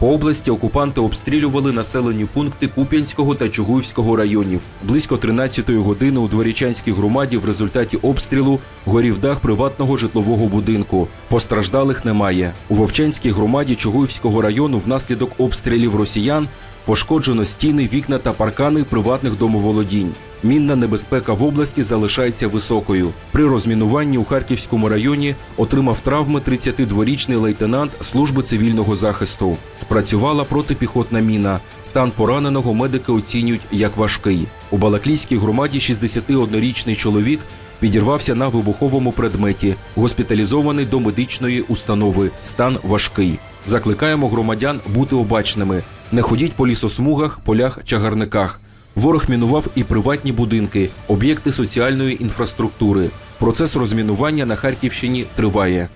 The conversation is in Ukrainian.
По області окупанти обстрілювали населені пункти Куп'янського та Чугуївського районів. Близько 13-ї години у Дворічанській громаді в результаті обстрілу горів дах приватного житлового будинку. Постраждалих немає. У Вовчанській громаді Чугуївського району внаслідок обстрілів росіян пошкоджено стіни, вікна та паркани приватних домоволодінь. Мінна небезпека в області залишається високою. При розмінуванні у Харківському районі отримав травми 32-річний лейтенант служби цивільного захисту. Спрацювала протипіхотна міна. Стан пораненого медики оцінюють як важкий. У Балаклійській громаді 61-річний чоловік підірвався на вибуховому предметі, госпіталізований до медичної установи. Стан важкий. Закликаємо громадян бути обачними. Не ходіть по лісосмугах, полях, чагарниках. Ворог мінував і приватні будинки, об'єкти соціальної інфраструктури. Процес розмінування на Харківщині триває.